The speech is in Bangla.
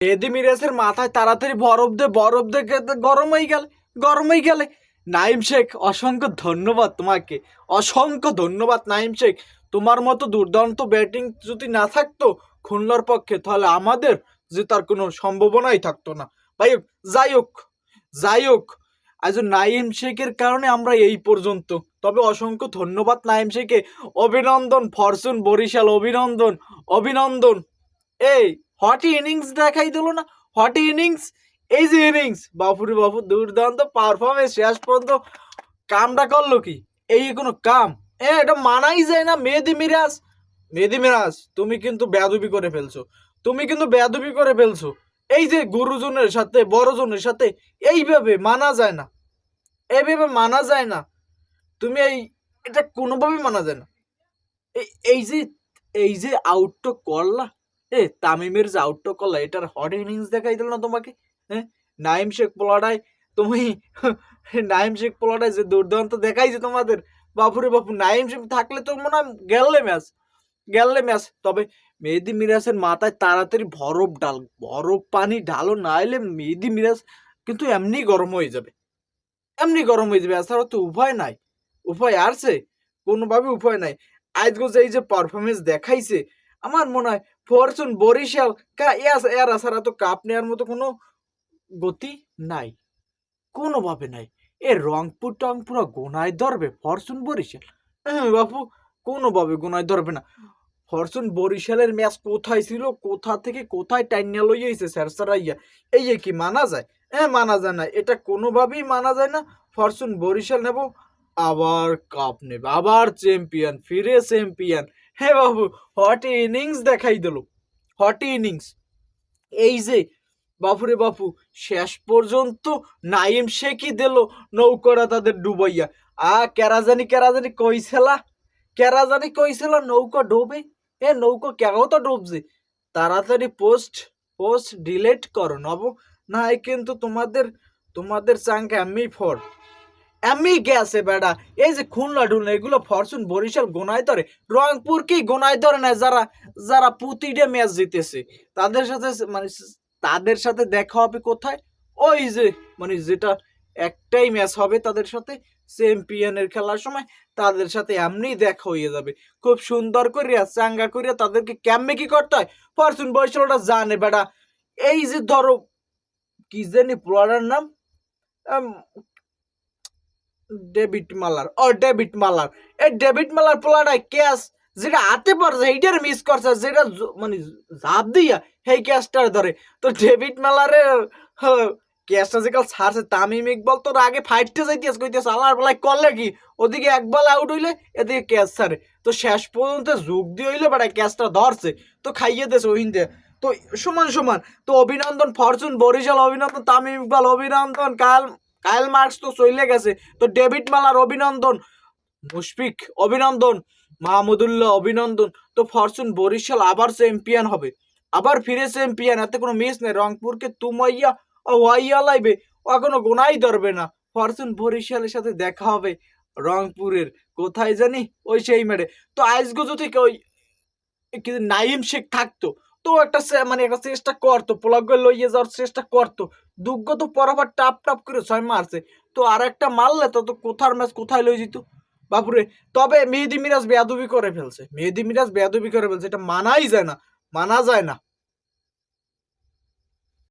মেহেদি মিরাজের মাথায় তাড়াতাড়ি বরফ দে বরফ দে গরম হয়ে গেলে গরম হয়ে গেলে। নাইম শেখ, অসংখ্য ধন্যবাদ তোমাকে, অসংখ্য ধন্যবাদ নাইম শেখ। তোমার মতো দুর্দান্ত ব্যাটিং যদি না থাকতো খুলনার পক্ষে, তাহলে আমাদের জেতার কোনো সম্ভাবনাই থাকতো না। ভাই যাই হোক যাই হোক, আজ নাইম শেখের কারণে আমরা এই পর্যন্ত। তবে অসংখ্য ধন্যবাদ নাইম শেখে। অভিনন্দন, ফরচুন, বরিশাল, অভিনন্দন অভিনন্দন। এই হট ইনিংস দেখাই দিল না। হট ইনিংস এই যে ইনিংস। বাপুরে বাপু, দুর্দান্ত পারফরমেন্স শেষ পর্যন্ত কামটা করল কি? এই কোনো কাম। এ, এটা মানাই যায় না মেহেদি মিরাজ। মেহেদি মিরাজ, তুমি কিন্তু বেয়াদবি করে ফেলছো। তুমি কিন্তু বেয়াদবি করে ফেলছো। এই যে গুরুজনের সাথে, বড়জনের সাথে, এইভাবে মানা যায় না। এইভাবে মানা যায় না। তুমি এই, এটা কোনোভাবেই মানা যায় না। এই এই যে এই যে আউটটা করলা এ, তামিমের যে আউটটা করলা এটার হট ইনিংস দেখাই দিল না তোমাকে? হ্যাঁ নাইম শেখ পোলাডায়, তুমি নাইম শেখ পোলাডায় যে দুর্দান্ত দেখাইছে তোমাদের, বাপুরে বাপু, নাইম শেখ থাকলে তো মনে হয় গেললে ম্যাচ গেললে ম্যাচ, তবে মেহেদি মিরাজের মাথায় তাড়াতাড়ি বরফ ডাল, বরফ পানি ঢালো, না এলে মেহেদি মিরাজ কিন্তু এমনি গরম হয়ে যাবে এমনি গরম হয়ে যাবে এছাড়া তো উপায় নাই, উপায় আছে, কোনোভাবে উপায় নাই আজকে যে এই যে পারফরমেন্স দেখাইছে, আমার মনে হয় ফরচুন বরিশাল। কা ইয়াস এরা ছাড়া তো কাপ নেওয়ার মতো কোনো গতি নাই। কোনোভাবে নাই। এ রংপুর টংপুর গোনায় ধরবে ফরচুন বরিশাল। হ্যাঁ বাপু, কোনোভাবে গোনায় ধরবে না। ফরচুন বরিশালের ম্যাচ কোথায় ছিল, কোথা থেকে কোথায় টাইনিয়া লইয়াছে স্যার সারাইয়া এই কি মানা যায়? হ্যাঁ মানা যায় না। এটা কোনোভাবেই মানা যায় না। ফরচুন বরিশাল নেব, আবার কাপ নেবে, আবার চ্যাম্পিয়ন ফিরে চ্যাম্পিয়ন হ্যাঁ বাবু হট ইনিংস দেখাই দিল। হট ইনিংস এই যে, বাপুরে বাপু, শেষ পর্যন্ত নাইম শেখই দিল নৌকরা তাদের ডুবাইয়া। আ, কেরা জানি কেরা জানি কইছেলা? কেরা জানি কইছিল নৌকা ডোবে? এ, নৌকা কেউ তো ডুবছে? তাড়াতাড়ি পোস্ট পোস্ট ডিলেট করো নব না কিন্তু তোমাদের তোমাদের চাঙ্ক এমনি ফর। এমনি গেছে বেড়া। এই যে খুলনা ডুলনা এগুলো ফরচুন বরিশাল গোনায় ধরে। রংপুর কি গোনায় ধরে না যারা যারা প্রতিটা ম্যাচ জিতেছে? তাদের সাথে মানে তাদের সাথে দেখা হবে কোথায়? ওই যে মানে যেটা একটাই ম্যাচ হবে তাদের সাথে চ্যাম্পিয়নের খেলার সময় তাদের সাথে এমনি দেখা হয়ে যাবে। খুব সুন্দর করিয়া চাঙ্গা করিয়া তাদেরকে ক্যাম্পে কি করতে হয়? ফরচুন বরিশাল ওটা জানে বেড়া। এই যে ধরো কি জানি প্লোয়ারের নাম? আম, ডেভিড মালার ও ডেভিড মালার এই ডেভিড মালার পোলাটাই ক্যাচ যেটা হাতে পড়ছে এইটার মিস করছে, যেটা মানে ঝাঁপ দিয়া সেই ক্যাচটার ধরে। তো ডেভিড মালারের ক্যাচটা যে কাল ছাড়ছে, তামিম ইকবল তোর আগে ফাইটতে যাইতেস কইতেস আল্লাহর বেলায় করলে কি? ওদিকে এক বল আউট হইলে, এদিকে ক্যাচ ছাড়ে। তো শেষ পর্যন্ত যোগ দিয়ে হইলে বেড়ায় ক্যাচটা ধরছে। তো খাইয়ে দেছে ওহিন্দে তো সমান সমান, তো অভিনন্দন, ফরচুন, বরিশাল অভিনন্দন, তামিম ইকবাল অভিনন্দন, কাল কায়েল মার্কস তো চলে গেছে। তো ডেভিড মালার অভিনন্দন, মুশফিক অভিনন্দন, মাহমুদুল্লাহ অভিনন্দন, তো ফরচুন বরিশাল আবার চ্যাম্পিয়ন হবে। আবার ফিরে চ্যাম্পিয়ন, এতে কোনো মিস নেই। রংপুরকে তুমাইয়া ও ওয়াইয়া লাইবে, ও এখনও গোনাই ধরবে না। ফরচুন বরিশালের সাথে দেখা হবে রংপুরের। কোথায় জানি? ওই সেই মেরে তো আজকে যদি ওই নাইম শেখ থাকতো একটা সে- মানে একটা চেষ্টা করতো প্লাগ লইয়ে যাওয়ার চেষ্টা করতো। দুগ্গ তো পরাবার টাপ টাপ করে ছয় মারছে। তো আর একটা মারলে তো তো কোথার ম্যাচ কোথায় লই যেত বাপুরে, তবে মেহেদি মিরাজ বেয়াদুবি করে ফেলছে। মেহেদি মিরাজ বেয়াদুবি করে ফেলছে। এটা মানাই যায় না, মানা যায় না।